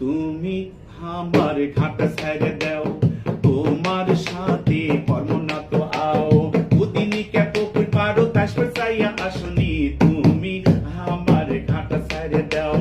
তুমি আমার ঘাট ছেড়ে দাও, তোমার সাথে কর্ম না তো আও। উদিনী কে পুকুর পারো তাসপর চাইয়া আসনি, তুমি আমার ঘাট ছেড়ে দাও।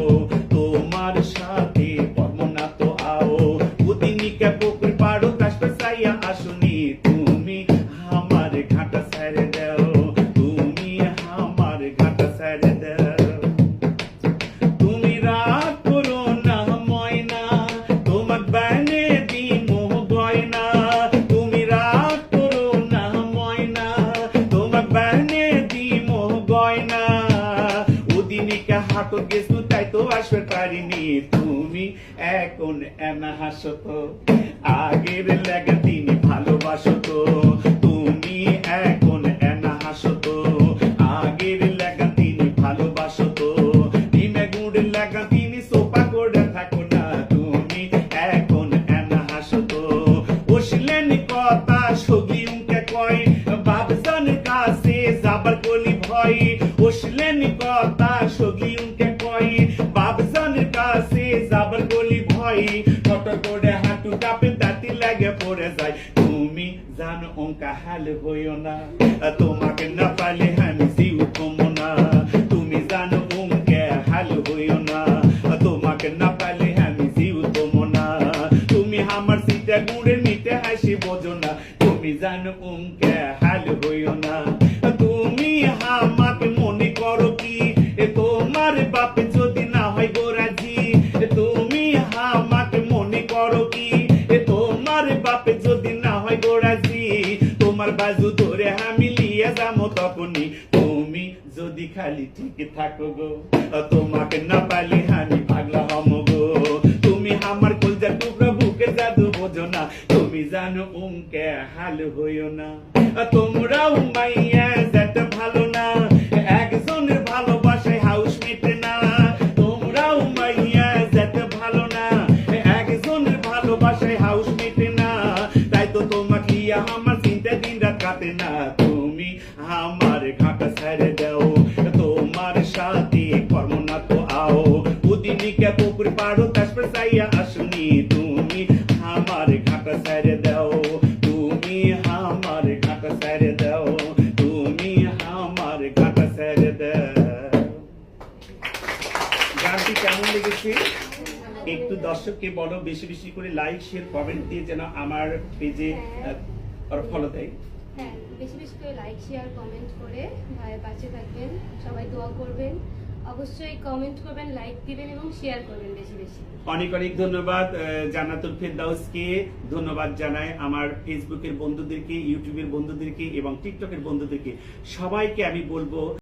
ওদিনিকে হাটো গেছু তাই তো আসবে পারিনি। তুমি এখন এনা হাসো তো আগের লেগে তিনি ভালোবাসো তো তুমি এখন এনা হাসো তো আগের লেগা তিনি ভালোবাসো তো ডিমে গুড় লাগা তিনি সোপা করে থাকো না। তুমি এখন এনা হাসো তো বসলেন কথা সগি কথা সগি উনকে কয় বাবসান কাছে যাবার কলি ভয়। ফটো করে হাঁটু কাপে দাঁতি লাগে পড়ে যায়। তুমি জানো অঙ্কা হাল হইও না, তোমাকে না পালে আমি জিউ কমো তুমি জানো অঙ্কে হাল হইও না, তোমাকে না পালে আমি জিউ কমো তুমি আমার সিটে গুড়ে নিতে হাসি বোঝো না, তুমি জানো অঙ্কে হাল হইও না। তুমি আমাকে মনে করো কি? বাজু ধরে আমি লিয়ে যাব তখনই। তুমি যদি খালি ঠিক থাকো গো, তোমাকে না পালি আমি পাগলা হম গো। তুমি আমার কলজার টুকরা বুকে জাদু বোঝো না, তুমি জানো উমকে হাল হইও না। তোমরাও মাইয়া যেতে ভালো না। আমার ঘাটা ছেড়ে দাও, তোমার সাথে কর্ম না তো আও। উদিনিকে পুকুর পাড়ো তাসপর চাইয়া আসুনি তুমি। আমার ঘাটা ছেড়ে দাও, তুমি আমার ঘাটা ছেড়ে দাও, তুমি আমার ঘাটা ছেড়ে দাও। গানটি কেমন লেগেছে? একটু দর্শককে বলো, বেশি বেশি করে লাইক শেয়ার কমেন্ট দিয়ে যেন আমার পেজে ফলো দেয়। হ্যাঁ বেশি বেশি করে লাইক শেয়ার কমেন্ট করে ভাইয়ের পাশে থাকবেন। সবাই দোয়া করবেন। অবশ্যই কমেন্ট করবেন লাইক দিবেন এবং শেয়ার করবেন বেশি বেশি। অনেক অনেক ধন্যবাদ জান্নাতুল ফেরদাউসকে। ধন্যবাদ জানাই আমার ফেসবুকের বন্ধুদেরকে ইউটিউবের বন্ধুদেরকে এবং টিকটকের বন্ধুদেরকে। সবাইকে আমি বলব